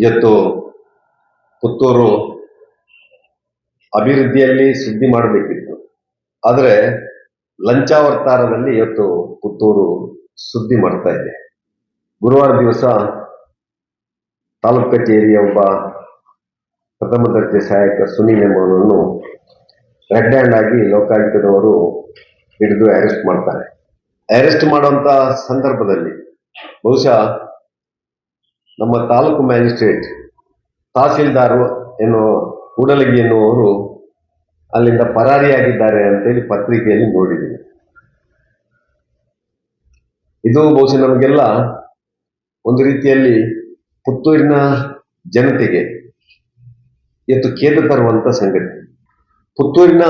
ಇವತ್ತು ಪುತ್ತೂರು ಅಭಿವೃದ್ಧಿಯಲ್ಲಿ ಸುದ್ದಿ ಮಾಡಬೇಕಿತ್ತು. ಆದರೆ ಲಂಚಾವರ್ತಾರದಲ್ಲಿ ಇವತ್ತು ಪುತ್ತೂರು ಸುದ್ದಿ ಮಾಡ್ತಾ ಇದೆ. ಗುರುವಾರ ದಿವಸ ತಾಲೂಕು ಕಚೇರಿಯ ಒಬ್ಬ ಪ್ರಥಮ ದರ್ಜೆ ಸಹಾಯಕ ಸುನೀಲ್ ಎಂಬುವನನ್ನು ರೆಡ್ ಹ್ಯಾಂಡ್ ಆಗಿ ಲೋಕಾಯುಕ್ತದವರು ಹಿಡಿದು ಅರೆಸ್ಟ್ ಮಾಡ್ತಾರೆ. ಅರೆಸ್ಟ್ ಮಾಡುವಂತ ಸಂದರ್ಭದಲ್ಲಿ ಬಹುಶಃ ನಮ್ಮ ತಾಲೂಕು ಮ್ಯಾಜಿಸ್ಟ್ರೇಟ್ ತಹಸೀಲ್ದಾರ್ ಎನ್ನುವ ಕೂಡಲಗಿ ಎನ್ನುವರು ಅಲ್ಲಿಂದ ಪರಾರಿಯಾಗಿದ್ದಾರೆ ಅಂತೇಳಿ ಪತ್ರಿಕೆಯಲ್ಲಿ ನೋಡಿದ್ದೀನಿ. ಇದು ಬಹುಶಃ ನಮಗೆಲ್ಲ ಒಂದು ರೀತಿಯಲ್ಲಿ ಪುತ್ತೂರಿನ ಜನತೆಗೆ ಇವತ್ತು ಕೇಂದ್ರ ತರುವಂತ ಸಂಗತಿ. ಪುತ್ತೂರಿನ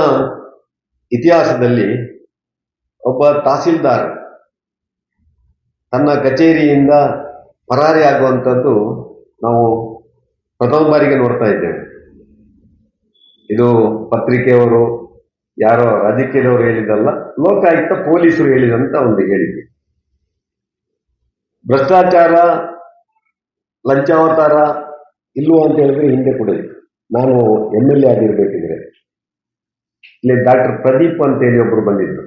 ಇತಿಹಾಸದಲ್ಲಿ ಒಬ್ಬ ತಹಸೀಲ್ದಾರ್ ತನ್ನ ಕಚೇರಿಯಿಂದ ಪರಾರಿ ಆಗುವಂಥದ್ದು ನಾವು ಪ್ರಥಮ ಬಾರಿಗೆ ನೋಡ್ತಾ ಇದ್ದೇವೆ. ಇದು ಪತ್ರಿಕೆಯವರು, ಯಾರೋ ರಾಜಕೀಯದವರು ಹೇಳಿದಲ್ಲ ಲೋಕಾಯುಕ್ತ ಪೊಲೀಸರು ಹೇಳಿದಂತ ಒಂದು ಹೇಳಿಕೆ. ಭ್ರಷ್ಟಾಚಾರ, ಲಂಚಾವತಾರ ಇಲ್ವೋ ಅಂತ ಹೇಳಿದ್ರೆ ಹಿಂದೆ ಕೂಡ ನಾನು ಎಂ ಎಲ್ ಎ ಆಗಿರ್ಬೇಕಿದ್ರೆ. ಇಲ್ಲಿ ಡಾಕ್ಟರ್ ಪ್ರದೀಪ್ ಅಂತ ಹೇಳಿ ಒಬ್ರು ಬಂದಿದ್ರು.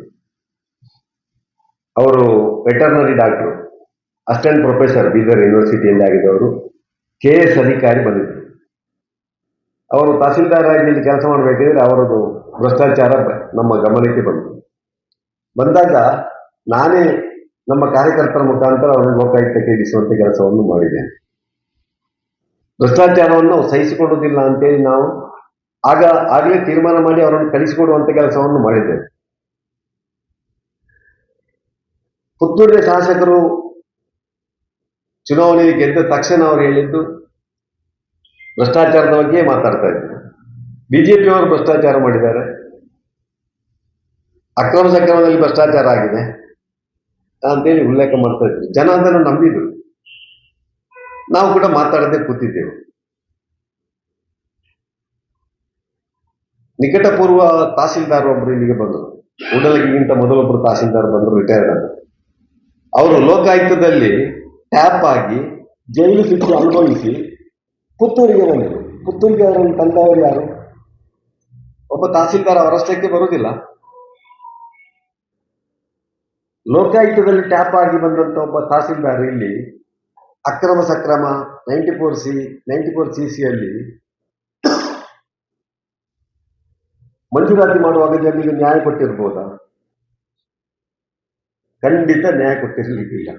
ಅವರು veterinary doctor. Assistant professor Bidar ಯೂನಿವರ್ಸಿಟಿಯಲ್ಲಿ ಆಗಿದ್ದವರು ಕೆ ಎಸ್ ಅಧಿಕಾರಿ ಬಂದಿದ್ದರು. ಅವರು ತಹಸೀಲ್ದಾರ್ ಆಗಿ ಕೆಲಸ ಮಾಡಬೇಕಿದ್ರೆ ಅವರದು ಭ್ರಷ್ಟಾಚಾರ ನಮ್ಮ ಗಮನಕ್ಕೆ ಬಂತು. ಬಂದಾಗ ನಾನೇ ನಮ್ಮ ಕಾರ್ಯಕರ್ತರ ಮುಖಾಂತರ ಅವರನ್ನು ಲೋಕಾಯುಕ್ತಕ್ಕೆ ಇಡಿಸುವಂತ ಕೆಲಸವನ್ನು ಮಾಡಿದ್ದೇನೆ ಭ್ರಷ್ಟಾಚಾರವನ್ನು ಸಹಿಸಿಕೊಳ್ಳುವುದಿಲ್ಲ ಅಂತೇಳಿ ನಾವು ಆಗ ಆಗಲೇ ತೀರ್ಮಾನ ಮಾಡಿ ಅವರನ್ನು ಕಳಿಸಿಕೊಡುವಂಥ ಕೆಲಸವನ್ನು ಮಾಡಿದ್ದೇವೆ. ಪುತ್ತೂರಿನ ಶಾಸಕರು ಚುನಾವಣೆಗೆ ಗೆದ್ದ ತಕ್ಷಣ ಅವರು ಹೇಳಿದ್ದು ಭ್ರಷ್ಟಾಚಾರದ ಬಗ್ಗೆ ಮಾತಾಡ್ತಾ ಇದ್ರು ಬಿಜೆಪಿಯವರು ಭ್ರಷ್ಟಾಚಾರ ಮಾಡಿದ್ದಾರೆ. ಅಕ್ರಮ ಸಕ್ರಮದಲ್ಲಿ ಭ್ರಷ್ಟಾಚಾರ ಆಗಿದೆ ಅಂತೇಳಿ ಉಲ್ಲೇಖ ಮಾಡ್ತಾ ಇದ್ರು ಜನ ಅದನ್ನು ನಂಬಿದ್ರು. ನಾವು ಕೂಡ ಮಾತಾಡದೆ ಕೂತಿದ್ದೆವು. ನಿಕಟಪೂರ್ವ ತಹಸೀಲ್ದಾರ್ ಒಬ್ರು ಇಲ್ಲಿಗೆ ಬಂದರು. ಉಡಲಗಿಗಿಂತ ಮೊದಲೊಬ್ಬರು ತಹಸೀಲ್ದಾರ್ ಬಂದರು, ರಿಟೈರ್ಡ್ ಅವರು ಲೋಕಾಯುಕ್ತದಲ್ಲಿ ಟ್ಯಾಪ್ ಆಗಿ ಜೈಲು ಶಿಕ್ಷೆ ಅನುಭವಿಸಿ ಪುತ್ತೂರಿಗೆ ಬಂದರು. ಪುತ್ತೂರಿಗೆ ಅವರನ್ನು ತಂದವರು ಯಾರು? ಒಬ್ಬ ತಹಸೀಲ್ದಾರ್ ಅವರಷ್ಟಕ್ಕೆ ಬರುವುದಿಲ್ಲ. ಲೋಕಾಯುಕ್ತದಲ್ಲಿ ಟ್ಯಾಪ್ ಆಗಿ ಬಂದಂತ ಒಬ್ಬ ತಹಸೀಲ್ದಾರ್ ಇಲ್ಲಿ Akrama Sakrama ninety four C ninety four C ಸಿಯಲ್ಲಿ ಮಂಜೂರಾತಿ ಮಾಡುವಾಗ ಜನರಿಗೆ ನ್ಯಾಯ ಕೊಟ್ಟಿರ್ಬೋದಾ? ಖಂಡಿತ ನ್ಯಾಯ ಕೊಟ್ಟಿರ್ಲಿಕ್ಕಿಲ್ಲ.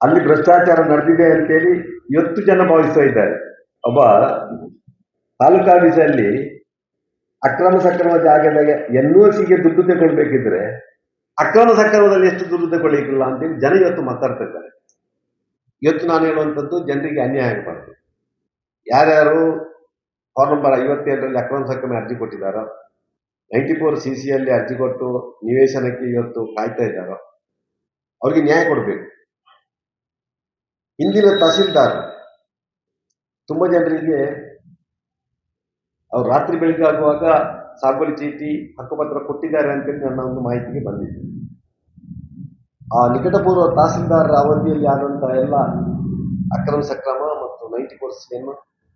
ಅಲ್ಲಿ ಭ್ರಷ್ಟಾಚಾರ ನಡೆದಿದೆ ಅಂತೇಳಿ ಇವತ್ತು ಜನ ಭಾವಿಸ್ತಾ ಇದ್ದಾರೆ. ಒಬ್ಬ ತಾಲೂಕಾಫೀಸಲ್ಲಿ ಅಕ್ರಮ ಸಕ್ರಮ ಜಾಗದಾಗ ಎನ್ ಒ ಸಿಗೆ ದುಡ್ಡು ತಗೊಳ್ಬೇಕಿದ್ರೆ ಅಕ್ರಮ ಸಕ್ರಮದಲ್ಲಿ ಎಷ್ಟು ದುಡ್ಡು ತಗೊಳ್ಳಿಕ್ಕಿಲ್ಲ ಅಂತೇಳಿ ಜನ ಇವತ್ತು ಮಾತಾಡ್ತಾ ಇದ್ದಾರೆ. ಇವತ್ತು ನಾನು ಹೇಳುವಂಥದ್ದು ಜನರಿಗೆ ಅನ್ಯಾಯ ಆಗಬಾರ್ದು. ಯಾರ್ಯಾರು ಫಾರ್ಮ್ ನಂಬರ್ ಐವತ್ತೇಳರಲ್ಲಿ ಅಕ್ರಮ ಸಕ್ರಮ ಅರ್ಜಿ ಕೊಟ್ಟಿದ್ದಾರೋ, ನೈಂಟಿ ಫೋರ್ ಸಿ ಸಿಯಲ್ಲಿ ಅರ್ಜಿ ಕೊಟ್ಟು ನಿವೇಶನಕ್ಕೆ ಇವತ್ತು ಕಾಯ್ತಾ ಇದ್ದಾರೋ, ಅವ್ರಿಗೆ ನ್ಯಾಯ ಕೊಡಬೇಕು. ಹಿಂದಿನ ತಹಸೀಲ್ದಾರ್ ತುಂಬ ಜನರಿಗೆ ಅವ್ರು ರಾತ್ರಿ ಬೆಳಿಗ್ಗೆ ಆಗುವಾಗ ಸಾಗುವಳಿ ಚೀಟಿ ಹಕ್ಕುಪತ್ರ ಕೊಟ್ಟಿದ್ದಾರೆ ಅಂತೇಳಿ ನನ್ನ ಒಂದು ಮಾಹಿತಿಗೆ ಬಂದಿದ್ದೆ ಆ ನಿಕಟಪೂರ್ವ ತಹಸೀಲ್ದಾರರ ಅವಧಿಯಲ್ಲಿ ಆದಂತಹ ಎಲ್ಲ ಅಕ್ರಮ ಸಕ್ರಮ ಮತ್ತು ನೈಂಟಿ ಪರ್ಸೆಂಟ್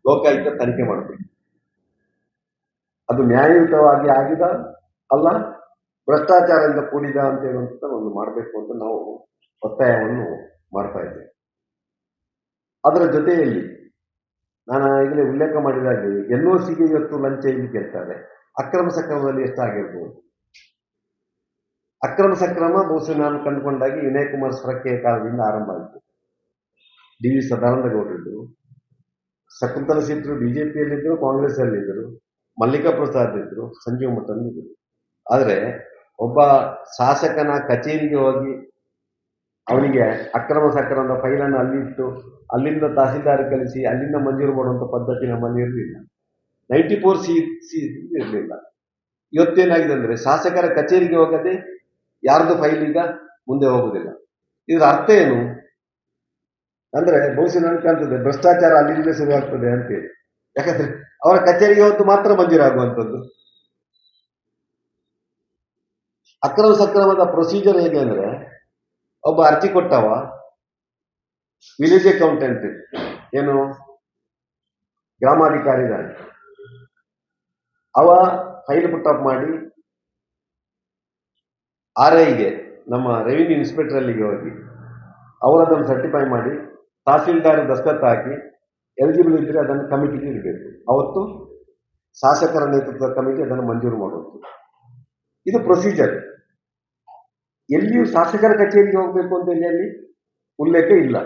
ಲೋಕಾಯುಕ್ತ ತನಿಖೆ ಮಾಡಬೇಕು. ಅದು ನ್ಯಾಯಯುತವಾಗಿ ಆಗಿದ ಅಲ್ಲ, ಭ್ರಷ್ಟಾಚಾರದಿಂದ ಕೂಡಿದ ಅಂತ ಹೇಳುವಂತ ಒಂದು ಮಾಡಬೇಕು ಅಂತ ನಾವು ಒತ್ತಾಯವನ್ನು ಮಾಡ್ತಾ ಇದ್ದೇವೆ. ಅದರ ಜೊತೆಯಲ್ಲಿ ನಾನು ಈಗಲೇ ಉಲ್ಲೇಖ ಮಾಡಿದಾಗಲಿ ಎನ್ ಒ ಸಿಗೆ ಇವತ್ತು ಲಂಚ ಇಲ್ಲಿ ಕೇಳ್ತಾರೆ. ಅಕ್ರಮ ಸಕ್ರಮದಲ್ಲಿ ಎಷ್ಟಾಗಿರ್ಬೋದು? ಅಕ್ರಮ ಸಕ್ರಮ ಬಹುಶಃ ನಾನು ಕಂಡುಕೊಂಡಾಗಿ ವಿನಯ್ ಕುಮಾರ್ ಸ್ವರಕ್ಕೆ ಕಾಲದಿಂದ ಆರಂಭ ಆಯಿತು. ಡಿ ವಿ ಸದಾನಂದ ಗೌಡರು ಶಕುಂತಲ ಸಿದ್ರು ಬಿಜೆಪಿಯಲ್ಲಿದ್ದರು ಕಾಂಗ್ರೆಸ್ ಅಲ್ಲಿದ್ದರು ಮಲ್ಲಿಕಾ ಪ್ರಸಾದ್ ಇದ್ರು ಸಂಜೀವ್ ಮಠನ್ ಇದ್ರು ಆದರೆ ಒಬ್ಬ ಶಾಸಕನ ಕಚೇರಿಗೆ ಹೋಗಿ ಅವನಿಗೆ ಅಕ್ರಮ ಸಕ್ರಮದ ಫೈಲನ್ನು ಅಲ್ಲಿಟ್ಟು, ಅಲ್ಲಿಂದ ತಹಸೀಲ್ದಾರ್ ಕಲಿಸಿ ಅಲ್ಲಿಂದ ಮಂಜೂರು ಮಾಡುವಂತ ಪದ್ಧತಿ ನಮ್ಮಲ್ಲಿ ಇರಲಿಲ್ಲ. ನೈಂಟಿ ಫೋರ್ ಸಿ ಸಿ ಇರಲಿಲ್ಲ. ಇವತ್ತೇನಾಗಿದೆ ಅಂದ್ರೆ ಶಾಸಕರ ಕಚೇರಿಗೆ ಹೋಗದೆ ಯಾರ್ದು ಫೈಲ್ ಈಗ ಮುಂದೆ ಹೋಗುದಿಲ್ಲ. ಇದರ ಅರ್ಥ ಏನು? ಅಂದ್ರೆ ಬಹುಶಃ ನನಗೆ ಕಾಣ್ತದೆ ಭ್ರಷ್ಟಾಚಾರ ಅಲ್ಲಿಂದಲೇ ಅಂತ ಅಂತೇಳಿ. ಯಾಕಂದ್ರೆ ಅವರ ಕಚೇರಿಗೆ ಹೊತ್ತು ಮಾತ್ರ ಮಂಜೂರಾಗುವಂಥದ್ದು. ಅಕ್ರಮ ಸಕ್ರಮದ ಪ್ರೊಸೀಜರ್ ಹೇಗೆ ಅಂದ್ರೆ ಒಬ್ಬ ಅರ್ಜಿ ಕೊಟ್ಟವ, ವಿಲೇಜ್ ಅಕೌಂಟೆಂಟ್ ಏನು? ಗ್ರಾಮಾಧಿಕಾರಿ ಅವ ಫೈಲ್ ಪುಟ್ಟಪ್ ಮಾಡಿ ಆರ್ ಐಗೆ ನಮ್ಮ ರೆವಿನ್ಯೂ ಇನ್ಸ್ಪೆಕ್ಟರ್ ಅಲ್ಲಿಗೆ ಹೋಗಿ, ಅವರದನ್ನು ಸರ್ಟಿಫೈ ಮಾಡಿ, ತಹಸೀಲ್ದಾರ್ ದಸ್ತತ್ ಹಾಕಿ ಎಲಿಜಿಬಲ್ ಇದ್ದರೆ ಅದನ್ನು ಕಮಿಟಿಗೆ ಇಡಬೇಕು. ಅವತ್ತು ಶಾಸಕರ ನೇತೃತ್ವದ ಕಮಿಟಿ ಅದನ್ನು ಮಂಜೂರು ಮಾಡುವುದು ಇದು ಪ್ರೊಸೀಜರ್ ಎಲ್ಲಿಯೂ ಶಾಸಕರ ಕಚೇರಿಗೆ ಹೋಗಬೇಕು ಅಂತ ಹೇಳಿ ಅಲ್ಲಿ ಉಲ್ಲೇಖ ಇಲ್ಲ.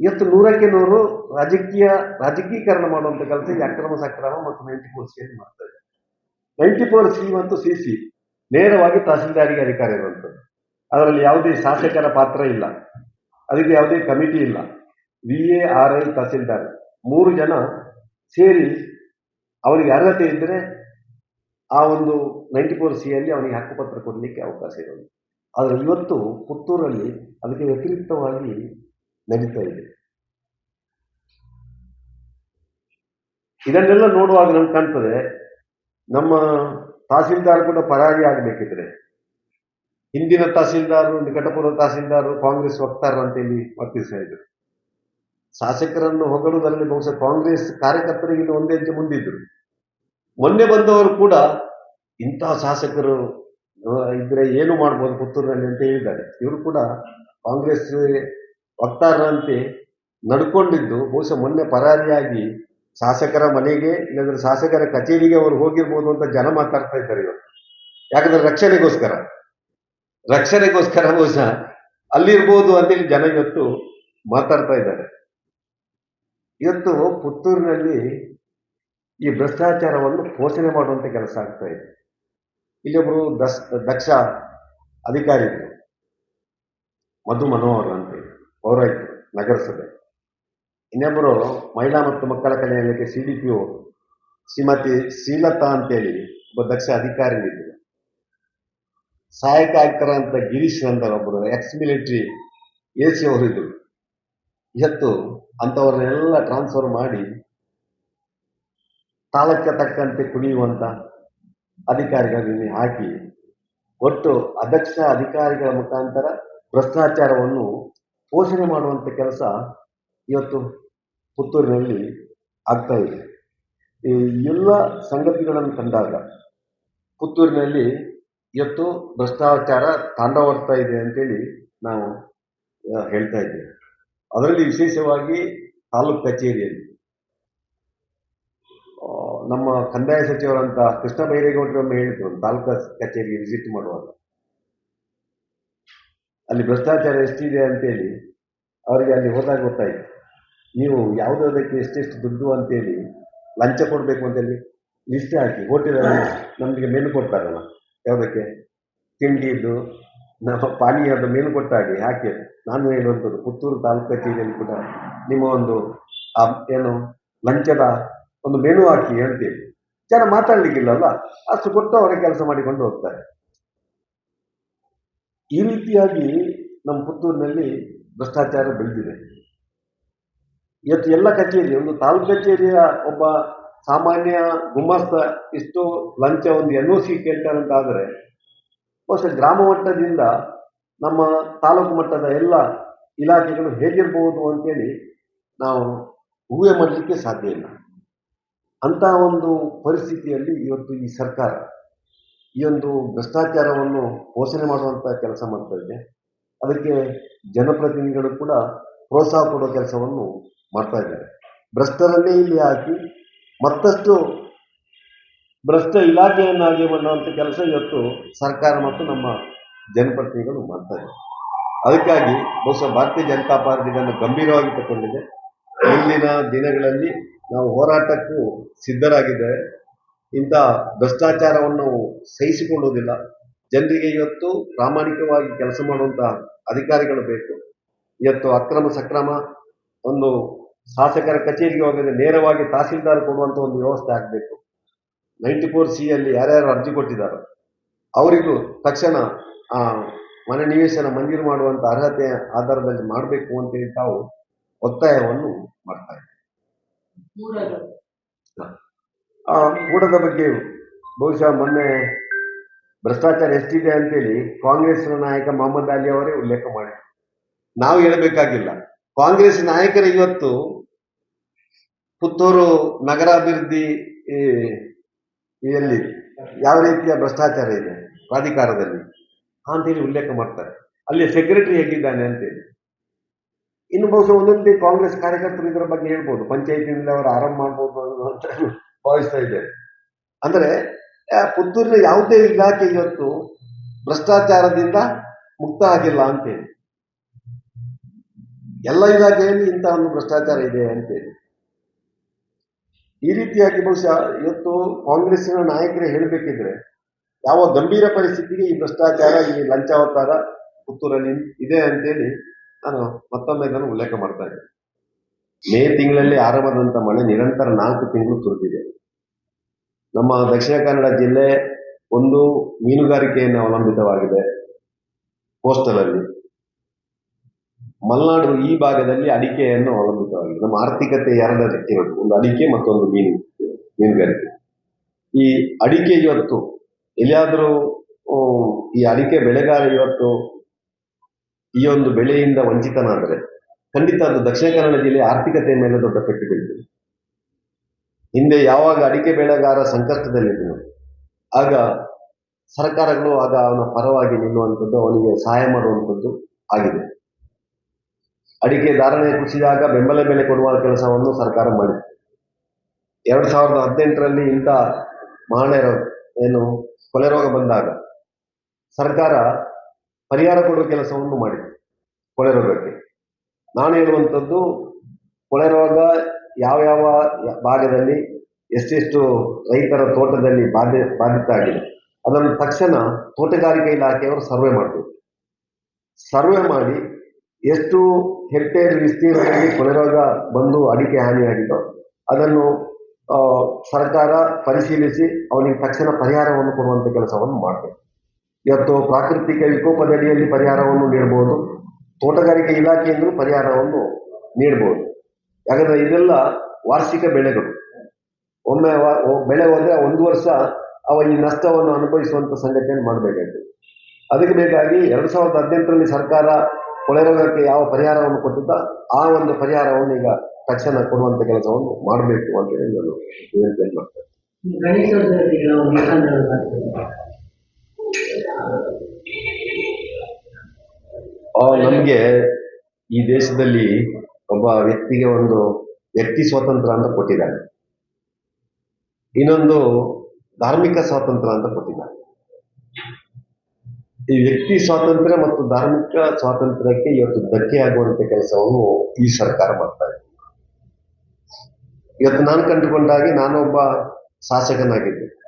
ಇವತ್ತು ನೂರಕ್ಕೆ ನೂರು ರಾಜಕೀಯ ರಾಜಕೀಕರಣ ಮಾಡುವಂಥ ಕೆಲಸ ಈ ಅಕ್ರಮ ಸಕ್ರಮ ಮತ್ತು ನೈಂಟಿ ಫೋರ್ ಸಿ ಮಾಡ್ತಾರೆ ನೈಂಟಿ ಫೋರ್ ಸಿ ಮತ್ತು ಸಿ ಸಿ ನೇರವಾಗಿ ತಹಸೀಲ್ದಾರಿಗೆ ಅಧಿಕಾರ ಇರುವಂಥದ್ದು ಅದರಲ್ಲಿ ಯಾವುದೇ ಶಾಸಕರ ಪಾತ್ರ ಇಲ್ಲ. ಅದಕ್ಕೆ ಯಾವುದೇ ಕಮಿಟಿ ಇಲ್ಲ. V A R I tahsildar ಮೂರು ಜನ ಸೇರಿ ಅವರಿಗೆ ಅರ್ಹತೆ ಇದ್ದರೆ ಆ ಒಂದು ನೈಂಟಿ ಫೋರ್ ಸಿ ಅಲ್ಲಿ ಅವನಿಗೆ ಹಕ್ಕುಪತ್ರ ಕೊಡಲಿಕ್ಕೆ ಅವಕಾಶ ಇರೋದು. ಆದರೆ ಇವತ್ತು ಪುತ್ತೂರಲ್ಲಿ ಅದಕ್ಕೆ ವ್ಯತಿರಿಕ್ತವಾಗಿ ನಡೀತಾ ಇದೆ. ಇದನ್ನೆಲ್ಲ ನೋಡುವಾಗ ನಮ್ಗೆ ಕಾಣ್ತದೆ, ನಮ್ಮ ತಹಸೀಲ್ದಾರ್ ಕೂಡ ಪರಾರಿ ಆಗಬೇಕಿದ್ರೆ. ಹಿಂದಿನ ತಹಸೀಲ್ದಾರರು ನಿಕಟಪೂರ್ವ ತಹಸೀಲ್ದಾರರು ಕಾಂಗ್ರೆಸ್ ಇಲ್ಲಿ ವರ್ತಿಸ್ತಾ ಇದ್ರು. ಶಾಸಕರನ್ನು ಹೊಗಳುವುದರಲ್ಲಿ ಬಹುಶಃ ಕಾಂಗ್ರೆಸ್ ಕಾರ್ಯಕರ್ತರಿಗಿಂತ ಒಂದೇ ಹೆಜ್ಜೆ ಮುಂದಿದ್ರು. ಮೊನ್ನೆ ಬಂದವರು ಕೂಡ ಇಂತಹ ಶಾಸಕರು ಇದ್ರೆ ಏನು ಮಾಡ್ಬೋದು ಪುತ್ತೂರಿನಲ್ಲಿ ಅಂತ ಹೇಳಿದ್ದಾರೆ. ಇವರು ಕೂಡ ಕಾಂಗ್ರೆಸ್ ವಕ್ತಾರರಂತೆ ನಡ್ಕೊಂಡಿದ್ದು, ಬಹುಶಃ ಮೊನ್ನೆ ಪರಾರಿಯಾಗಿ ಶಾಸಕರ ಮನೆಗೆ, ಇಲ್ಲಂದ್ರೆ ಶಾಸಕರ ಕಚೇರಿಗೆ ಅವರು ಹೋಗಿರ್ಬೋದು ಅಂತ ಜನ ಮಾತಾಡ್ತಾ ಇದ್ದಾರೆ ಇವರು. ಯಾಕಂದ್ರೆ ರಕ್ಷಣೆಗೋಸ್ಕರ. ರಕ್ಷಣೆಗೋಸ್ಕರ ಬಹುಶಃ ಅಲ್ಲಿರ್ಬೋದು ಅಂತೇಳಿ ಜನ ಇವತ್ತು ಮಾತಾಡ್ತಾ ಇದ್ದಾರೆ. ಇವತ್ತು ಪುತ್ತೂರಿನಲ್ಲಿ ಈ ಭ್ರಷ್ಟಾಚಾರವನ್ನು ಪೋಷಣೆ ಮಾಡುವಂಥ ಕೆಲಸ ಆಗ್ತಾ ಇದೆ. ಇಲ್ಲೊಬ್ರು ದಸ್, ದಕ್ಷ ಅಧಿಕಾರಿ ಮಧು ಮನೋಹರ್ ಅಂತೇಳಿ ಪೌರಾಯಿತು ನಗರಸಭೆ. ಇನ್ನೊಬ್ಬರು ಮಹಿಳಾ ಮತ್ತು ಮಕ್ಕಳ ಕಲ್ಯಾಣಕ್ಕೆ C D P O, Shrimati Shrilatha ಅಂತೇಳಿ ಒಬ್ಬ ದಕ್ಷ ಅಧಿಕಾರಿ ಇದ್ರು ಸಹಾಯಕ ಆಯುಕ್ತರ ಅಂತ ಗಿರೀಶ್ ಅಂತ ಒಬ್ಬರು ಎಕ್ಸ್ ಮಿಲಿಟರಿ ಎ ಸಿ ಅವರು ಇದ್ರು ಇವತ್ತು ಅಂಥವ್ರನ್ನೆಲ್ಲ ಟ್ರಾನ್ಸ್ಫರ್ ಮಾಡಿ ತಾಲಕ್ಕೆ ತಕ್ಕಂತೆ ಕುಣಿಯುವಂತ ಅಧಿಕಾರಿಗಳಿಗೆ ಹಾಕಿ, ಒಟ್ಟು ಅಧ್ಯಕ್ಷ ಅಧಿಕಾರಿಗಳ ಮುಖಾಂತರ ಭ್ರಷ್ಟಾಚಾರವನ್ನು ಪೋಷಣೆ ಮಾಡುವಂತ ಕೆಲಸ ಇವತ್ತು ಪುತ್ತೂರಿನಲ್ಲಿ ಆಗ್ತಾ ಇದೆ. ಈ ಎಲ್ಲ ಸಂಗತಿಗಳನ್ನು ಕಂಡಾಗ ಪುತ್ತೂರಿನಲ್ಲಿ ಇವತ್ತು ಭ್ರಷ್ಟಾಚಾರ ತಾಂಡವಾಡ್ತಾ ಇದೆ ಅಂತೇಳಿ ನಾವು ಹೇಳ್ತಾ ಇದ್ದೇವೆ. ಅದರಲ್ಲಿ ವಿಶೇಷವಾಗಿ ತಾಲೂಕು ಕಚೇರಿಯಲ್ಲಿ ನಮ್ಮ ಕಂದಾಯ ಸಚಿವರಂತ ಕೃಷ್ಣ ಬೈರೇಗೌಡರೊಮ್ಮೆ ಹೇಳಿದ್ರು ತಾಲೂಕಾ ಕಚೇರಿ ಕಚೇರಿಗೆ ವಿಸಿಟ್ ಮಾಡುವಾಗ. ಅಲ್ಲಿ ಭ್ರಷ್ಟಾಚಾರ ಎಷ್ಟಿದೆ ಅಂತೇಳಿ ಅವರಿಗೆ ಅಲ್ಲಿ ಹೋದಾಗ ಗೊತ್ತಾಯ್ತು. ನೀವು ಯಾವುದಕ್ಕೆ ಎಷ್ಟೆಷ್ಟು ದುಡ್ಡು ಅಂತೇಳಿ ಲಂಚ ಕೊಡಬೇಕು ಅಂತೇಳಿ ಲಿಸ್ಟ್ ಹಾಕಿ ಹೋಟೆಲಲ್ಲಿ ನಮಗೆ ಮೆನು ಕೊಡ್ತಾರಲ್ಲ, ಯಾವುದಕ್ಕೆ? ತಿಂಡಿದ್ದು ನಮ್ಮ ಪಾನೀಯದ ಮೆನು ಕೊಟ್ಟ ಹಾಗೆ ಹಾಕಿ, ನಾನು ಹೇಳುವಂಥದ್ದು ಪುತ್ತೂರು ತಾಲೂಕು ಕಚೇರಿಯಲ್ಲಿ ಕೂಡ ನಿಮ್ಮ ಒಂದು ಏನು, ಲಂಚದ ಒಂದು ಮೆನು ಹಾಕಿ ಹೇಳ್ತೀವಿ. ಜನ ಮಾತಾಡ್ಲಿಕ್ಕಿಲ್ಲಲ್ಲ, ಅಷ್ಟು ಕೊಟ್ಟು ಅವರ ಕೆಲಸ ಮಾಡಿಕೊಂಡು ಹೋಗ್ತಾರೆ. ಈ ರೀತಿಯಾಗಿ ನಮ್ಮ ಪುತ್ತೂರಿನಲ್ಲಿ ಭ್ರಷ್ಟಾಚಾರ ಬೆಳೆದಿದೆ. ಇವತ್ತು ಎಲ್ಲ ಕಚೇರಿ, ಒಂದು ತಾಲೂಕು ಕಚೇರಿಯ ಒಬ್ಬ ಸಾಮಾನ್ಯ ಗುಮಾಸ್ತ ಇಷ್ಟು ಲಂಚ ಒಂದು ಎನ್ ಒ ಸಿ ಕೇಳ್ತಾರಂತ ಆದರೆ, ಬಹುಶಃ ಗ್ರಾಮ ಮಟ್ಟದಿಂದ ನಮ್ಮ ತಾಲೂಕು ಮಟ್ಟದ ಎಲ್ಲ ಇಲಾಖೆಗಳು ಹೇಗಿರ್ಬೋದು ಅಂತೇಳಿ ನಾವು ಊಹೆ ಮಾಡಲಿಕ್ಕೆ ಸಾಧ್ಯ ಇಲ್ಲ. ಅಂತ ಒಂದು ಪರಿಸ್ಥಿತಿಯಲ್ಲಿ ಇವತ್ತು ಈ ಸರ್ಕಾರ ಈ ಒಂದು ಭ್ರಷ್ಟಾಚಾರವನ್ನು ಪೋಷಣೆ ಮಾಡುವಂತ ಕೆಲಸ ಮಾಡ್ತಾ ಇದೆ. ಅದಕ್ಕೆ ಜನಪ್ರತಿನಿಧಿಗಳು ಕೂಡ ಪ್ರೋತ್ಸಾಹ ಕೊಡುವ ಕೆಲಸವನ್ನು ಮಾಡ್ತಾ ಇದ್ದಾರೆ. ಭ್ರಷ್ಟರನ್ನೇ ಇಲ್ಲಿ ಹಾಕಿ ಮತ್ತಷ್ಟು ಭ್ರಷ್ಟ ಇಲಾಖೆಯನ್ನಾಗಿ ಮಾಡುವಂಥ ಕೆಲಸ ಇವತ್ತು ಸರ್ಕಾರ ಮತ್ತು ನಮ್ಮ ಜನಪ್ರತಿನಿಧಿಗಳು ಮಾಡ್ತಾ ಇದ್ದಾರೆ. ಅದಕ್ಕಾಗಿ ಬಹುಶಃ ಭಾರತೀಯ ಜನತಾ ಪಾರ್ಟಿ ಇದನ್ನು ಗಂಭೀರವಾಗಿ ತಗೊಂಡಿದೆ. ಮುಂದಿನ ದಿನಗಳಲ್ಲಿ ನಾವು ಹೋರಾಟಕ್ಕೂ ಸಿದ್ಧರಾಗಿದೆ ಇಂಥ ಭ್ರಷ್ಟಾಚಾರವನ್ನು ಸಹಿಸಿಕೊಳ್ಳುವುದಿಲ್ಲ. ಜನರಿಗೆ ಇವತ್ತು ಪ್ರಾಮಾಣಿಕವಾಗಿ ಕೆಲಸ ಮಾಡುವಂತ ಅಧಿಕಾರಿಗಳು ಬೇಕು. ಇವತ್ತು ಅಕ್ರಮ ಸಕ್ರಮ ಒಂದು ಶಾಸಕರ ಕಚೇರಿಗೆ ಹೋಗದೆ ನೇರವಾಗಿ ತಹಸೀಲ್ದಾರ್ ಕೊಡುವಂತ ಒಂದು ವ್ಯವಸ್ಥೆ ಆಗಬೇಕು. ನೈಂಟಿ ಫೋರ್ ಸಿ ಅಲ್ಲಿ ಯಾರ್ಯಾರು ಅರ್ಜಿ ಕೊಟ್ಟಿದ್ದಾರೆ ಅವರಿಗೂ ತಕ್ಷಣ ಆ ಮನೆ ನಿವೇಶನ ಮಂಜೂರು ಮಾಡುವಂತ ಅರ್ಹತೆ ಆಧಾರದಲ್ಲಿ ಮಾಡಬೇಕು ಅಂತೇಳಿ ತಾವು ಒತ್ತಾಯವನ್ನು ಮಾಡ್ತಾ ಇದ್ದಾರೆ ಆ ಕೂಟದ ಬಗ್ಗೆ ಬಹುಶಃ ಮೊನ್ನೆ ಭ್ರಷ್ಟಾಚಾರ ಎಷ್ಟಿದೆ ಅಂತೇಳಿ ಕಾಂಗ್ರೆಸ್ನ ನಾಯಕ ಮೊಹಮ್ಮದ್ ಅಲಿ ಅವರೇ ಉಲ್ಲೇಖ ಮಾಡಿ ನಾವು ಹೇಳಬೇಕಾಗಿಲ್ಲ. ಕಾಂಗ್ರೆಸ್ ನಾಯಕರು ಇವತ್ತು ಪುತ್ತೂರು ನಗರಾಭಿವೃದ್ಧಿ ಎಲ್ಲಿ ಯಾವ ರೀತಿಯ ಭ್ರಷ್ಟಾಚಾರ ಇದೆ? ಪ್ರಾಧಿಕಾರದಲ್ಲಿ? ಅಂತೇಳಿ ಉಲ್ಲೇಖ ಮಾಡ್ತಾರೆ. ಅಲ್ಲಿ ಸೆಕ್ರೆಟರಿ ಹೇಗಿದ್ದಾನೆ ಅಂತೇಳಿ. ಇನ್ನು ಬಹುಶಃ ಒಂದೊಂದೇ ಕಾಂಗ್ರೆಸ್ ಕಾರ್ಯಕರ್ತರು ಇದರ ಬಗ್ಗೆ ಹೇಳ್ಬೋದು. ಪಂಚಾಯತಿನಿಂದ ಅವರು ಆರಂಭ ಮಾಡ್ಬೋದು ಅಂತ ಭಾವಿಸ್ತಾ ಇದ್ದೇನೆ. ಅಂದ್ರೆ ಪುತ್ತೂರಿನ ಯಾವುದೇ ಇಲಾಖೆ ಇವತ್ತು ಭ್ರಷ್ಟಾಚಾರದಿಂದ ಮುಕ್ತ ಆಗಿಲ್ಲ ಅಂತೇಳಿ. ಎಲ್ಲ ಇಲಾಖೆಯಲ್ಲಿ ಇಂತಹ ಒಂದು ಭ್ರಷ್ಟಾಚಾರ ಇದೆ ಅಂತೇಳಿ. ಈ ರೀತಿಯಾಗಿ ಬಹುಶಃ ಇವತ್ತು ಕಾಂಗ್ರೆಸ್ಸಿನ ನಾಯಕರೇ ಹೇಳಬೇಕಿದ್ರೆ, ಯಾವ ಗಂಭೀರ ಪರಿಸ್ಥಿತಿಗೆ ಈ ಭ್ರಷ್ಟಾಚಾರ, ಈ ಲಂಚಾವತಾರ ಪುತ್ತೂರಲ್ಲಿ ಇದೆ ಅಂತೇಳಿ ನಾನು ಮತ್ತೊಮ್ಮೆ ಇದನ್ನು ಉಲ್ಲೇಖ ಮಾಡ್ತಾ ಇದ್ದೇನೆ. ಮೇ ತಿಂಗಳಲ್ಲಿ ಆರಂಭದಂತ ಮಳೆ ನಿರಂತರ ನಾಲ್ಕು ತಿಂಗಳು ಸುರಿದಿದೆ ನಮ್ಮ ದಕ್ಷಿಣ ಕನ್ನಡ ಜಿಲ್ಲೆ ಒಂದು ಮೀನುಗಾರಿಕೆಯನ್ನು ಅವಲಂಬಿತವಾಗಿದೆ. ಕೋಸ್ಟಲ್ ಅಲ್ಲಿ ಮಲೆನಾಡು ಈ ಭಾಗದಲ್ಲಿ ಅಡಿಕೆಯನ್ನು ಅವಲಂಬಿತವಾಗಿದೆ. ನಮ್ಮ ಆರ್ಥಿಕತೆ ಎರಡಕ್ಕೆ ಇರೋದು. ಒಂದು ಅಡಿಕೆ ಮತ್ತೊಂದು ಮೀನು, ಮೀನುಗಾರಿಕೆ. ಈ ಅಡಿಕೆ ಇವತ್ತು ಎಲ್ಲಿಯಾದರೂ ಈ ಅಡಿಕೆ ಬೆಳೆಗಾರ ಇವತ್ತು ಈ ಒಂದು ಬೆಳೆಯಿಂದ ವಂಚಿತನಾದರೆ ಖಂಡಿತ ಅದು ದಕ್ಷಿಣ ಕನ್ನಡ ಜಿಲ್ಲೆಯ ಆರ್ಥಿಕತೆಯ ಮೇಲೆ ದೊಡ್ಡ ಪೆಟ್ಟು ಬೀಳ್ತದೆ. ಹಿಂದೆ ಯಾವಾಗ ಅಡಿಕೆ ಬೆಳೆಗಾರ ಸಂಕಷ್ಟದಲ್ಲಿದ್ದನು, ಆಗ ಸರ್ಕಾರಗಳು ಆಗ ಅವನ ಪರವಾಗಿ ನಿಲ್ಲುವಂಥದ್ದು, ಅವನಿಗೆ ಸಹಾಯ ಮಾಡುವಂಥದ್ದು ಆಗಿದೆ. ಅಡಿಕೆ ಧಾರಣೆ ಕುಸಿದಾಗ ಬೆಂಬಲ ಬೆಲೆ ಕೊಡುವ ಕೆಲಸವನ್ನು ಸರ್ಕಾರ ಮಾಡಿದೆ ಎರಡು ಸಾವಿರದ ಹದಿನೆಂಟರಲ್ಲಿ ಇಂಥ ಮಹಳೆ ರೋ- ಏನು ಕೊಲೆ ರೋಗ ಬಂದಾಗ ಸರ್ಕಾರ ಪರಿಹಾರ ಕೊಡುವ ಕೆಲಸವನ್ನು ಮಾಡಿದೆ. ಕೊಳೆ ರೋಗಕ್ಕೆ. ನಾನು ಹೇಳುವಂಥದ್ದು ಕೊಳೆ ರೋಗ ಯಾವ ಯಾವ ಭಾಗದಲ್ಲಿ ಎಷ್ಟೆಷ್ಟು ರೈತರ ತೋಟದಲ್ಲಿ ಬಾಧೆ, ಬಾಧಿತ ಆಗಿದೆ, ಅದನ್ನು ತಕ್ಷಣ ತೋಟಗಾರಿಕೆ ಇಲಾಖೆಯವರು ಸರ್ವೆ ಮಾಡಬೇಕು. ಸರ್ವೆ ಮಾಡಿ ಎಷ್ಟು ಹೆಕ್ಟೇರ್ ವಿಸ್ತೀರ್ಣದಲ್ಲಿ ಕೊಳೆ ರೋಗ ಬಂದು ಅಡಿಕೆ ಹಾನಿಯಾಗಿದೋ ಅದನ್ನು ಸರ್ಕಾರ ಪರಿಶೀಲಿಸಿ, ಅವನಿಗೆ ತಕ್ಷಣ ಪರಿಹಾರವನ್ನು ಕೊಡುವಂಥ ಕೆಲಸವನ್ನು ಮಾಡಬೇಕು. ಇವತ್ತು ಪ್ರಾಕೃತಿಕ ವಿಕೋಪದಡಿಯಲ್ಲಿ ಪರಿಹಾರವನ್ನು ನೀಡಬಹುದು ತೋಟಗಾರಿಕೆ ಇಲಾಖೆಯಿಂದಲೂ ಪರಿಹಾರವನ್ನು ನೀಡಬಹುದು ಯಾಕಂದ್ರೆ ಇದೆಲ್ಲ ವಾರ್ಷಿಕ ಬೆಳೆಗಳು. ಒಮ್ಮೆ ಬೆಳೆ ಹೋದ್ರೆ ಒಂದು ವರ್ಷ ಅವ ಈ ನಷ್ಟವನ್ನು ಅನುಭವಿಸುವಂತ ಸಂಗತಿಯನ್ನು ಮಾಡಬೇಕಾಗ್ತದೆ ಅದಕ್ಕೆ ಬೇಕಾಗಿ ಎರಡ್ ಸಾವಿರದ ಹದಿನೆಂಟರಲ್ಲಿ ಸರ್ಕಾರ ಕೊಳೆ ರೋಗಕ್ಕೆ ಯಾವ ಪರಿಹಾರವನ್ನು ಕೊಟ್ಟಿದ್ದ ಆ ಒಂದು ಪರಿಹಾರವನ್ನು ಈಗ ತಕ್ಷಣ ಕೊಡುವಂತ ಕೆಲಸವನ್ನು ಮಾಡಬೇಕು ಅಂತ ಹೇಳಿ ನಾನು ವಿನಂತಿಯನ್ನು ಮಾಡ್ತೇನೆ ಗಣೇಶೋತ್ಸವಕ್ಕೆ ನಾವು ನಿಬಂಧನೆ ಮಾಡ್ತೇವೆ ಆ, ನಮ್ಗೆ ಈ ದೇಶದಲ್ಲಿ ಒಬ್ಬ ವ್ಯಕ್ತಿಗೆ ಒಂದು ವ್ಯಕ್ತಿ ಸ್ವಾತಂತ್ರ್ಯ ಅಂತ ಕೊಟ್ಟಿದ್ದಾರೆ. ಇನ್ನೊಂದು ಧಾರ್ಮಿಕ ಸ್ವಾತಂತ್ರ್ಯ ಅಂತ ಕೊಟ್ಟಿದ್ದಾರೆ. ಈ ವ್ಯಕ್ತಿ ಸ್ವಾತಂತ್ರ್ಯ ಮತ್ತು ಧಾರ್ಮಿಕ ಸ್ವಾತಂತ್ರ್ಯಕ್ಕೆ ಇವತ್ತು ಧಕ್ಕೆ ಕೆಲಸವನ್ನು ಈ ಸರ್ಕಾರ ಮಾಡ್ತಾ ಇದೆ. ಇವತ್ತು ನಾನು ಕಂಡುಕೊಂಡಾಗೆ ನಾನೊಬ್ಬ ಶಾಸಕನಾಗಿದ್ದೆ.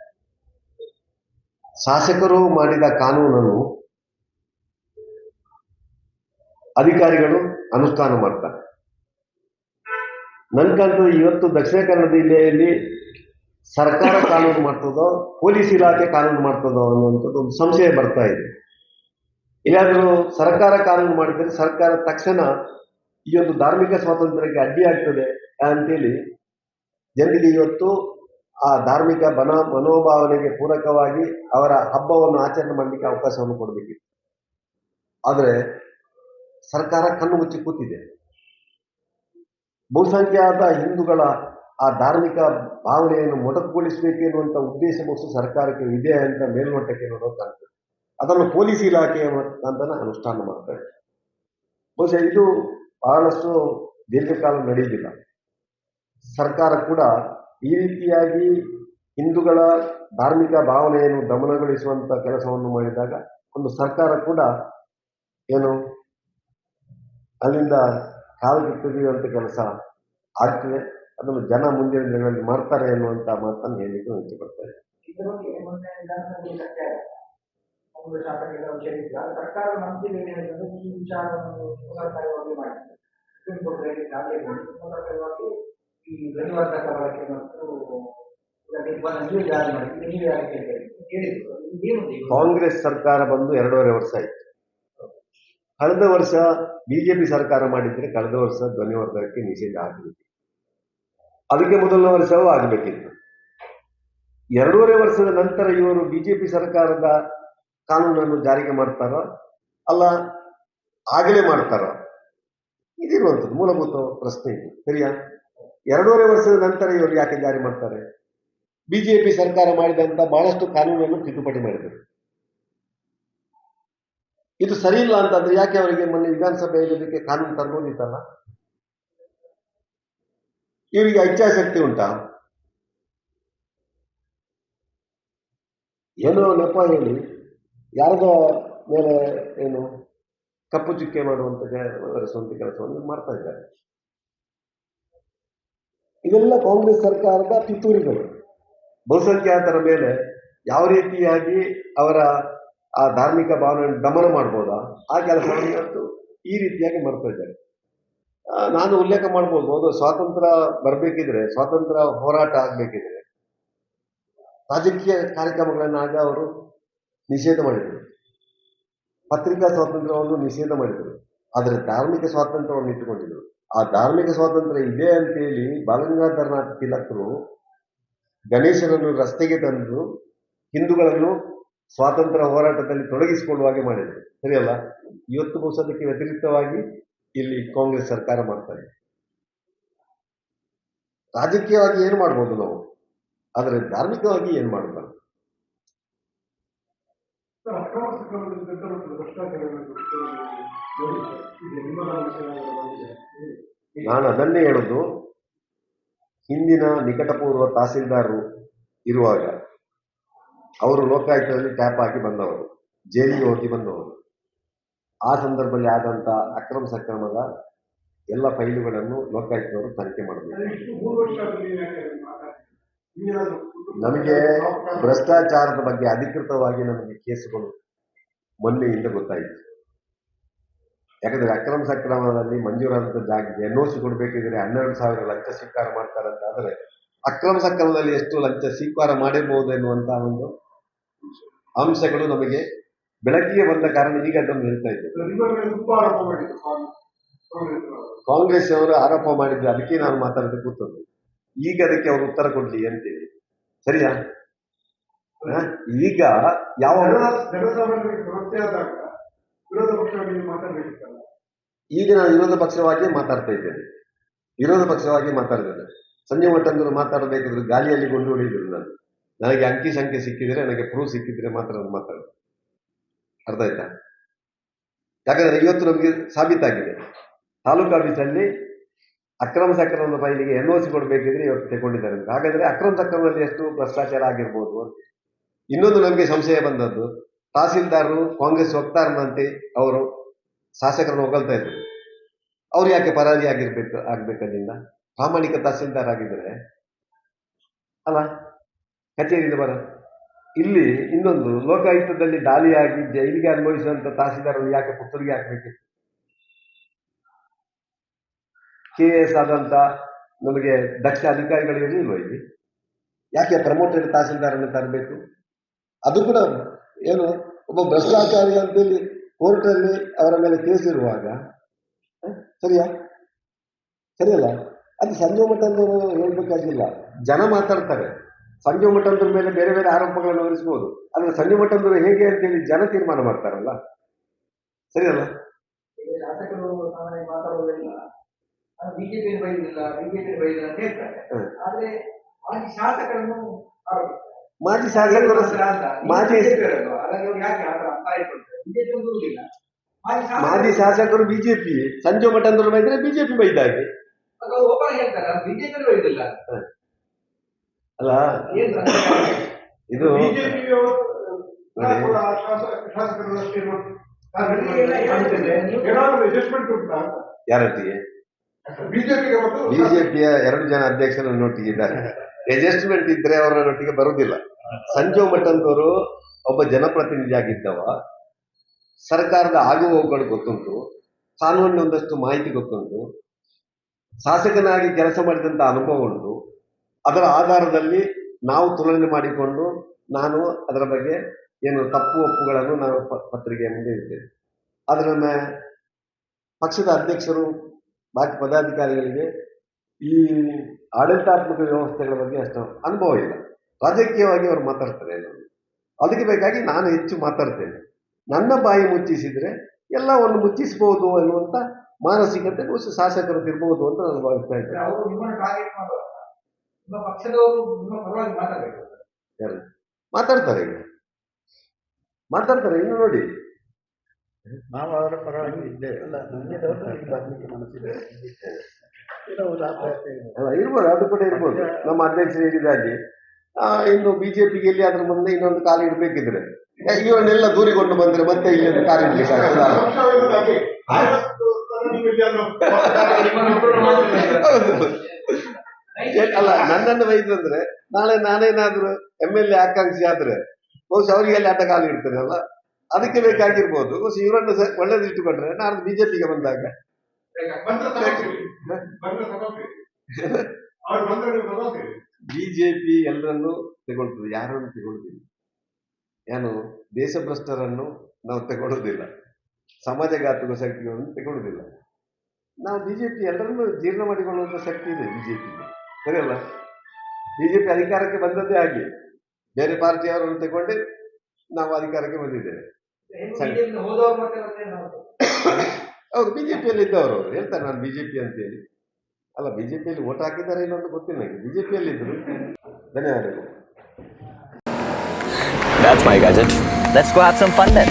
ಶಾಸಕರು ಮಾಡಿದ ಕಾನೂನನ್ನು ಅಧಿಕಾರಿಗಳು ಅನುಷ್ಠಾನ ಮಾಡ್ತಾರೆ. ನನ್ ಕಾಣ್ತದೆ ಇವತ್ತು ದಕ್ಷಿಣ ಕನ್ನಡ ಜಿಲ್ಲೆಯಲ್ಲಿ ಸರ್ಕಾರ ಕಾನೂನು ಮಾಡ್ತದೋ, ಪೊಲೀಸ್ ಇಲಾಖೆ ಕಾನೂನು ಮಾಡ್ತದೋ ಅನ್ನುವಂಥದ್ದು ಒಂದು ಸಂಶಯ ಬರ್ತಾ ಇದೆ. ಇಲ್ಲಾದ್ರೂ ಸರ್ಕಾರ ಕಾನೂನು ಮಾಡಿದರೆ ಸರ್ಕಾರ ತಕ್ಷಣ ಈ ಒಂದು ಧಾರ್ಮಿಕ ಸ್ವಾತಂತ್ರ್ಯಕ್ಕೆ ಅಡ್ಡಿ ಆಗ್ತದೆ ಅಂತೇಳಿ ಜನರಿಗೆ ಇವತ್ತು ಆ ಧಾರ್ಮಿಕ ಬನ ಮನೋಭಾವನೆಗೆ ಪೂರಕವಾಗಿ ಅವರ ಹಬ್ಬವನ್ನು ಆಚರಣೆ ಮಾಡಲಿಕ್ಕೆ ಅವಕಾಶವನ್ನು ಕೊಡಬೇಕಿತ್ತು ಆದರೆ ಸರ್ಕಾರ ಕಣ್ಣು ಮುಚ್ಚಿ ಕೂತಿದೆ. ಬಹುಸಂಖ್ಯಾತ ಹಿಂದೂಗಳ ಆ ಧಾರ್ಮಿಕ ಭಾವನೆಯನ್ನು ಮೊಟಕುಗೊಳಿಸಬೇಕು ಎನ್ನುವಂಥ ಉದ್ದೇಶ ಬಹುಶಃ ಸರ್ಕಾರಕ್ಕೆ ಇದೆ ಅಂತ ಮೇಲ್ನೋಟಕ್ಕೆ ನೋಡೋಕೆ ಕಾಣ್ತದೆ ಅದನ್ನು ಪೊಲೀಸ್ ಇಲಾಖೆಯ ಮುಖಾಂತರ ಅನುಷ್ಠಾನ ಮಾಡ್ತಾರೆ. ಬಹುಶಃ ಇದು ಬಹಳಷ್ಟು ದೀರ್ಘಕಾಲ ನಡೆಯುವುದಿಲ್ಲ. ಸರ್ಕಾರ ಕೂಡ ಈ ರೀತಿಯಾಗಿ ಹಿಂದೂಗಳ ಧಾರ್ಮಿಕ ಭಾವನೆಯನ್ನು ದಮನಗೊಳಿಸುವಂತ ಕೆಲಸವನ್ನು ಮಾಡಿದಾಗ ಒಂದು ಸರ್ಕಾರ ಕೂಡ ಏನು ಅಲ್ಲಿಂದ ಕಾಲು ತೆಗೆಯುವಂಥ ಕೆಲಸ ಆಗ್ತದೆ. ಅದನ್ನು ಜನ ಮುಂದಿನ ದಿನಗಳಲ್ಲಿ ಮಾಡ್ತಾರೆ ಎನ್ನುವಂತ ಮಾತನ್ನು ಶಾಸಕರ ವಿಷಯವಿಲ್ಲ ಸರ್ಕಾರ ಧ್ವನಿವರ್ಧಕ ಮತ್ತು ಕಾಂಗ್ರೆಸ್ ಸರ್ಕಾರ ಬಂದು ಎರಡೂವರೆ ವರ್ಷ ಆಯ್ತು. ಕಳೆದ ವರ್ಷ ಬಿಜೆಪಿ ಸರ್ಕಾರ ಮಾಡಿದ್ರೆ ಕಳೆದ ವರ್ಷ ಧ್ವನಿವರ್ಧಕಕ್ಕೆ ನಿಷೇಧ ಆಗಬೇಕು ಅದಕ್ಕೆ ಮೊದಲನೇ ವರ್ಷವೂ ಆಗಬೇಕಿತ್ತು. ಎರಡೂವರೆ ವರ್ಷದ ನಂತರ ಇವರು ಬಿಜೆಪಿ ಸರ್ಕಾರದ ಕಾನೂನನ್ನು ಜಾರಿಗೆ ಮಾಡ್ತಾರೋ, ಅಲ್ಲ, ಆಗಲೇ ಮಾಡ್ತಾರೋ, ಇದಿರುವಂಥದ್ದು ಮೂಲಭೂತ ಪ್ರಶ್ನೆ ಇದು. ಸರಿಯಾ? ಎರಡೂವರೆ ವರ್ಷದ ನಂತರ ಇವರು ಯಾಕೆ ಜಾರಿ ಮಾಡ್ತಾರೆ? ಬಿಜೆಪಿ ಸರ್ಕಾರ ಮಾಡಿದಂತ ಬಹಳಷ್ಟು ಕಾನೂನನ್ನು ತಿದ್ದುಪಡಿ ಮಾಡಿದರು. ಇದು ಸರಿ ಇಲ್ಲ ಅಂತಂದ್ರೆ ಯಾಕೆ ಅವರಿಗೆ ಮೊನ್ನೆ ವಿಧಾನಸಭೆ ಇದಕ್ಕೆ ಕಾನೂನು ತರಬಹುದಿತ್ತಲ್ಲ ಇವರಿಗೆ ಇಚ್ಛಾಶಕ್ತಿ ಉಂಟಾ? ಏನೋ ನೆಪ ಹೇಳಿ, ಯಾರದೋ ಮೇಲೆ ಏನು ಕಪ್ಪು ಚುಕ್ಕೆ ಮಾಡುವಂತ ಸ್ವಂತ ಕೆಲಸವನ್ನು ಮಾಡ್ತಾ ಇದ್ದಾರೆ. ಇದೆಲ್ಲ ಕಾಂಗ್ರೆಸ್ ಸರ್ಕಾರದ ಪಿತೂರಿಗಳು. ಬಹುಸಂಖ್ಯಾತರ ಮೇಲೆ ಯಾವ ರೀತಿಯಾಗಿ ಅವರ ಆ ಧಾರ್ಮಿಕ ಭಾವನೆಯನ್ನು ದಮನ ಮಾಡ್ಬೋದಾ? ಆ ಕೆಲಸ ಈ ರೀತಿಯಾಗಿ ಮಾಡ್ತಾ ಇದ್ದಾರೆ. ನಾನು ಉಲ್ಲೇಖ ಮಾಡ್ಬೋದು. ಹೌದು ಸ್ವಾತಂತ್ರ್ಯ ಬರಬೇಕಿದ್ರೆ, ಸ್ವಾತಂತ್ರ್ಯ ಹೋರಾಟ ಆಗ್ಬೇಕಿದ್ರೆ ರಾಜಕೀಯ ಕಾರ್ಯಕ್ರಮಗಳನ್ನ ಆಗ ಅವರು ನಿಷೇಧ ಮಾಡಿದರು. ಪತ್ರಿಕಾ ಸ್ವಾತಂತ್ರ್ಯವನ್ನು ನಿಷೇಧ ಮಾಡಿದರು. ಆದರೆ ಧಾರ್ಮಿಕ ಸ್ವಾತಂತ್ರ್ಯವನ್ನು ಇಟ್ಟುಕೊಂಡಿದ್ರು. ಆ ಧಾರ್ಮಿಕ ಸ್ವಾತಂತ್ರ್ಯ ಇದೆ ಅಂತೇಳಿ ಬಾಲಗಂಗಾಧರನಾಥ ತಿಲಕರು ಗಣೇಶನನ್ನು ರಸ್ತೆಗೆ ತಂದು ಹಿಂದೂಗಳನ್ನು ಸ್ವಾತಂತ್ರ್ಯ ಹೋರಾಟದಲ್ಲಿ ತೊಡಗಿಸಿಕೊಳ್ಳುವ ಹಾಗೆ ಮಾಡಿದರು. ಸರಿಯಲ್ಲ? ಇವತ್ತು ಬಹುಶಃ ವ್ಯತಿರಿಕ್ತವಾಗಿ ಇಲ್ಲಿ ಕಾಂಗ್ರೆಸ್ ಸರ್ಕಾರ ಮಾಡ್ತಾ ಇದೆ. ರಾಜಕೀಯವಾಗಿ ಏನು ಮಾಡ್ಬೋದು ನಾವು? ಆದರೆ ಧಾರ್ಮಿಕವಾಗಿ ಏನು ಮಾಡಬಾರ್ದು ಸರ್, ನಾನು ಅದನ್ನೇ ಹೇಳೋದು, ಹಿಂದಿನ ನಿಕಟಪೂರ್ವ ತಹಸೀಲ್ದಾರರು ಇರುವಾಗ ಅವರು ಲೋಕಾಯುಕ್ತದಲ್ಲಿ ಟ್ಯಾಪ್ ಹಾಕಿ ಬಂದವರು, ಜೈಲಿಗೆ ಹೋಗಿ ಬಂದವರು. ಆ ಸಂದರ್ಭದಲ್ಲಿ ಆದಂತ ಅಕ್ರಮ ಸಕ್ರಮದ ಎಲ್ಲ ಫೈಲುಗಳನ್ನು ಲೋಕಾಯುಕ್ತವರು ತನಿಖೆ ಮಾಡಬೇಕು. ನಮಗೆ ಭ್ರಷ್ಟಾಚಾರದ ಬಗ್ಗೆ ಅಧಿಕೃತವಾಗಿ ನಮಗೆ ಕೇಸುಗಳು ಮೊನ್ನೆಯಿಂದ ಗೊತ್ತಾಯಿತು. ಯಾಕಂದ್ರೆ ಅಕ್ರಮ ಸಕ್ರಮದಲ್ಲಿ ಮಂಜೂರಾದಂತ ಜಾಗಕ್ಕೆ ಎನ್ ಸಿ ಕೊಡ್ಬೇಕಿದ್ರೆ ಹನ್ನೆರಡು ಸಾವಿರ ಲಂಚ ಸ್ವೀಕಾರ ಮಾಡ್ತಾರೆ ಅಂತ ಆದ್ರೆ ಅಕ್ರಮ ಸಕ್ರಮದಲ್ಲಿ ಎಷ್ಟು ಲಂಚ ಸ್ವೀಕಾರ ಮಾಡಿರ್ಬಹುದು ಎನ್ನುವಂತ ಒಂದು ಅಂಶಗಳು ನಮಗೆ ಬೆಳಕಿಗೆ ಬಂದ ಕಾರಣ ಈಗ ಅದನ್ನು ಹೇಳ್ತಾ ಇದ್ದೇವೆ. ಮಾಡಿದ್ರು ಕಾಂಗ್ರೆಸ್ ಅವರು ಆರೋಪ ಮಾಡಿದ್ರು ಅದಕ್ಕೆ ನಾನು ಮಾತಾಡೋದು ಕೂತದ್ದು. ಈಗ ಅದಕ್ಕೆ ಅವರು ಉತ್ತರ ಕೊಡ್ಲಿ ಅಂತೇಳಿ. ಸರಿಯಾ? ಈಗ ಯಾವ ವಿರೋಧ ಪಕ್ಷವಾಗಿ ಈಗ ನಾನು ವಿರೋಧ ಪಕ್ಷವಾಗಿ ಮಾತಾಡ್ತಾ ಇದ್ದೇನೆ. ವಿರೋಧ ಪಕ್ಷವಾಗಿ ಮಾತಾಡಿದ್ದೇನೆ. ಸಂಜೆ ಮಟ್ಟಂದ್ರೆ ಮಾತಾಡಬೇಕಾದ್ರೆ ಗಾಳಿಯಲ್ಲಿ ಗೊಂಡು ಹೊಡಿದ್ರು ನಾನು. ನನಗೆ ಅಂಕಿ ಸಂಖ್ಯೆ ಸಿಕ್ಕಿದ್ರೆ, ನನಗೆ ಪ್ರೂಫ್ ಸಿಕ್ಕಿದ್ರೆ ಮಾತ್ರ ನಾನು ಮಾತಾಡೋದು. ಅರ್ಥ ಆಯ್ತಾ? ಯಾಕಂದ್ರೆ ಇವತ್ತು ನಮಗೆ ಸಾಬೀತಾಗಿದೆ. ತಾಲೂಕು ಆಫೀಸಲ್ಲಿ ಅಕ್ರಮ ಸಕ್ರಮದ ಫೈಲಿಗೆ ಎನ್ ಸಿ ಕೊಡಬೇಕಿದ್ರೆ ಇವತ್ತು ತೆಗೊಂಡಿದ್ದಾರೆ ಹಾಗಾದ್ರೆ ಅಕ್ರಮ ಸಕ್ರಮದಲ್ಲಿ ಎಷ್ಟು ಭ್ರಷ್ಟಾಚಾರ ಆಗಿರ್ಬೋದು ಇನ್ನೊಂದು ನಮಗೆ ಸಂಶಯ ಬಂದದ್ದು ತಹಸೀಲ್ದಾರರು, ಕಾಂಗ್ರೆಸ್ ವಕ್ತಾರನಂತೆ ಅವರು ಶಾಸಕರನ್ನು ಹೊಗಳ್ತಾ ಇದ್ರು. ಅವ್ರು ಯಾಕೆ ಪರಾರಿ ಆಗಿರ್ಬೇಕು, ಆಗ್ಬೇಕಲ್ಲಿಂದ? ಪ್ರಾಮಾಣಿಕ ತಹಸೀಲ್ದಾರ್ ಆಗಿದ್ರೆ ಅಲ್ಲ, ಕಚೇರಿಯಿಂದ ಬರ. ಇಲ್ಲಿ ಇನ್ನೊಂದು ಲೋಕಾಯುಕ್ತದಲ್ಲಿ ದಾಳಿಯಾಗಿ ಜೈಲಿಗೆ ಅನುಭವಿಸುವಂತ ತಹಸೀಲ್ದಾರರು ಯಾಕೆ ಪುತ್ತೂರಿಗೆ ಹಾಕ್ಬೇಕಿತ್ತು? ಕೆ ಎಸ್ ಆದಂತ ನಮಗೆ ದಕ್ಷ ಅಧಿಕಾರಿಗಳು ಇರಲಿಲ್ವ ಇಲ್ಲಿ? ಯಾಕೆ ಪ್ರಮೋಟರ್ ತಹಸೀಲ್ದಾರನ್ನು ತರಬೇಕು? ಅದು ಕೂಡ ಏನು ಒಬ್ಬ ಭ್ರಷ್ಟಾಚಾರಿ ಅಂತೇಳಿ ಕೋರ್ಟಲ್ಲಿ ಅವರ ಮೇಲೆ ಕೇಸ್ ಇರುವಾಗ ಸರಿಯಾ? ಸರಿಯಲ್ಲ? ಅದು ಸಂಜು ಮಠಂದವರು ಹೇಳ್ಬೇಕಾಗಿಲ್ಲ. ಜನ ಮಾತಾಡ್ತಾರೆ. ಸಂಜೀವ್ ಮಠಂದ್ರ ಮೇಲೆ ಬೇರೆ ಬೇರೆ ಆರೋಪಗಳನ್ನು ಹೊರಿಸಬಹುದು ಆದ್ರೆ ಸಂಜು ಮಠಂದ್ರು ಹೇಗೆ ಅಂತೇಳಿ ಜನ ತೀರ್ಮಾನ ಮಾಡ್ತಾರಲ್ಲ? ಸರಿಯಲ್ಲ? ಶಾಸಕರು ನಾನು ಬಿಜೆಪಿ ಬೈದಿಲ್ಲ ಬಿಜೆಪಿ ಬೈದಿಲ್ಲ ಅಂತ ಹೇಳ್ತಾರೆ. ಆದ್ರೆ ಶಾಸಕರನ್ನು ಮಾಜಿ ಶಾಸಕರು ಮಾಜಿ- ಮಾಜಿ ಮಾಜಿ ಶಾಸಕರು ಬಿಜೆಪಿ ಸಂಜೀವ್ ಮಠಂದರು ಬೈದ್ರೆ ಬಿಜೆಪಿ ಬೈದಾಗೆ. ಓಪನ್ ಹೇಳ್ತಾರೆ ಬಿಜೆಪಿ ಬೈದಿಲ್ಲ. ಅಲ್ಲ? ಏನ್ ಇದು ಯಾರೊಟ್ಟಿಗೆ? ಬಿಜೆಪಿಯ ಎರಡು ಜನ ಅಧ್ಯಕ್ಷರ ನೊಟ್ಟಿಗಿದ್ದಾರೆ ಅಡ್ಜಸ್ಟ್ಮೆಂಟ್ ಇದ್ರೆ ಅವರ ಒಟ್ಟಿಗೆ ಬರುವುದಿಲ್ಲ ಸಂಜೀವ್ ಅಂತವರು ಒಬ್ಬ ಜನಪ್ರತಿನಿಧಿ ಆಗಿದ್ದವ ಸರ್ಕಾರದ ಆಗು ಹೋಗುಗಳು ಗೊತ್ತುಂಟು. ಕಾನೂನಿನ ಒಂದಷ್ಟು ಮಾಹಿತಿ ಗೊತ್ತುಂಟು. ಶಾಸಕನಾಗಿ ಕೆಲಸ ಮಾಡಿದಂತ ಅನುಭವ ಉಂಟು. ಅದರ ಆಧಾರದಲ್ಲಿ ನಾವು ತುಲನೆ ಮಾಡಿಕೊಂಡು ನಾನು ಅದರ ಬಗ್ಗೆ ಏನು ತಪ್ಪು ಒಪ್ಪುಗಳನ್ನು ನಾನು ಪತ್ರಿಕೆಯ ಮುಂದೆ ಇದ್ದೇವೆ ಆದರೆ ನಮ್ಮ ಪಕ್ಷದ ಅಧ್ಯಕ್ಷರು, ಬಾಕಿ ಪದಾಧಿಕಾರಿಗಳಿಗೆ ಈ ಆಡಳಿತಾತ್ಮಕ ವ್ಯವಸ್ಥೆಗಳ ಬಗ್ಗೆ ಅಷ್ಟು ಅನುಭವ ಇಲ್ಲ. ರಾಜಕೀಯವಾಗಿ ಅವರು ಮಾತಾಡ್ತಾರೆ. ಅದಕ್ಕೆ ಬೇಕಾಗಿ ನಾನು ಹೆಚ್ಚು ಮಾತಾಡ್ತೇನೆ. ನನ್ನ ಬಾಯಿ ಮುಚ್ಚಿಸಿದ್ರೆ ಎಲ್ಲವನ್ನು ಮುಚ್ಚಿಸಬಹುದು ಅನ್ನುವಂಥ ಮಾನಸಿಕತೆ ಬಹುಶಃ ಶಾಸಕರು ಇರಬಹುದು ಅಂತ ನಾನು ಭಾವಿಸ್ತಾ ಇದ್ದೇನೆ. ಅವರು ನಿಮ್ಮನ್ನು ಟಾರ್ಗೆಟ್ ಮಾಡುವಾಗ ನಿಮ್ಮ ಪಕ್ಷದವರು ನಿಮ್ಮ ಪರವಾಗಿ ಮಾತಾಡಬೇಕು. ಯಾರು? ಮಾತಾಡ್ತಾರೆ ಈಗ. ಮಾತಾಡ್ತಾರೆ ಇನ್ನು ನೋಡಿ. ನಾವು ಅವರ ಪರವಾಗಿ ಇದ್ದೇವೆ. ಅಲ್ಲ ಇರ್ಬೋದು ಅದು ಕೂಡ ಇರ್ಬೋದು. ನಮ್ಮ ಅಧ್ಯಕ್ಷರು ಹೇಳಿದಾಗೆ ಇನ್ನು ಬಿಜೆಪಿಗೆ ಎಲ್ಲಿ ಅದ್ರ ಮುಂದೆ ಇನ್ನೊಂದು ಕಾಲು ಇಡಬೇಕಿದ್ರೆ. ಇವನ್ನೆಲ್ಲ ದೂರಿಕೊಂಡು ಬಂದ್ರೆ ಮತ್ತೆ ಇಲ್ಲಿ ಒಂದು ಕಾಲು ಇಡ್ಲಿಕ್ಕೆ ಅಲ್ಲ ನನ್ನನ್ನು ವೈದ್ಯಂದ್ರೆ ನಾಳೆ ನಾನೇನಾದ್ರೂ ಎಂ ಎಲ್ ಎ ಆಕಾಂಕ್ಷಿ ಆದ್ರೆ ಬಹುಶಃ ಅವರಿಗೆ ಅಲ್ಲಿ ಅಡ್ಡ ಕಾಲು ಅಲ್ಲ? ಅದಕ್ಕೆ ಬೇಕಾಗಿರ್ಬೋದು. ಬಹುಶಃ ಇವರನ್ನು ಸ- ಒಳ್ಳೇದಿಟ್ಟುಕೊಂಡ್ರೆ ನಾನು ಬಿಜೆಪಿಗೆ ಬಂದಾಗ ಅವ್ರು ಬಂದ್ರೆ ನೀವು ಬಿಜೆಪಿ ಎಲ್ಲರನ್ನು ತಗೊಳ್ತದೆ. ಯಾರನ್ನು ತಗೊಳ್ಳುದಿಲ್ಲ ಏನು ದೇಶಭ್ರಷ್ಟರನ್ನು ನಾವು ತಗೊಳ್ಳೋದಿಲ್ಲ. ಸಮಾಜಘಾತಕ ಶಕ್ತಿಗಳನ್ನು ತಗೊಳ್ಳೋದಿಲ್ಲ. ನಾವು ಬಿಜೆಪಿ ಎಲ್ಲರನ್ನು ಜೀರ್ಣ ಮಾಡಿಕೊಳ್ಳುವಂತ ಶಕ್ತಿ ಇದೆ ಬಿಜೆಪಿಗೆ ಸರಿಯಲ್ಲ? ಬಿಜೆಪಿ ಅಧಿಕಾರಕ್ಕೆ ಬಂದದ್ದೇ ಹಾಗೆ. ಬೇರೆ ಪಾರ್ಟಿಯವರನ್ನು ತಗೊಂಡೆ ನಾವು ಅಧಿಕಾರಕ್ಕೆ ಬಂದಿದ್ದೇವೆ. ಬಿಜೆಪಿ ಬಿ ಜೆ ಪಿಯಲ್ಲಿ ಬಿಜೆಪಿಯಲ್ಲಿ ಇದ್ದವರು ಅವರು. ಹೇಳ್ತಾರೆ ನಾನು ಬಿಜೆಪಿ ಅಂತೇಳಿ. ಅಲ್ಲ ಬಿಜೆಪಿಯಲ್ಲಿ ಓಟ್ ಹಾಕಿದ್ದಾರೆ ಇಲ್ಲ ಅಂತ ಗೊತ್ತಿಲ್ಲ ನನಗೆ ಬಿಜೆಪಿಯಲ್ಲಿ ಇದ್ದರು ಧನ್ಯವಾದಗಳು. That's my gadget. Let's go have some fun then.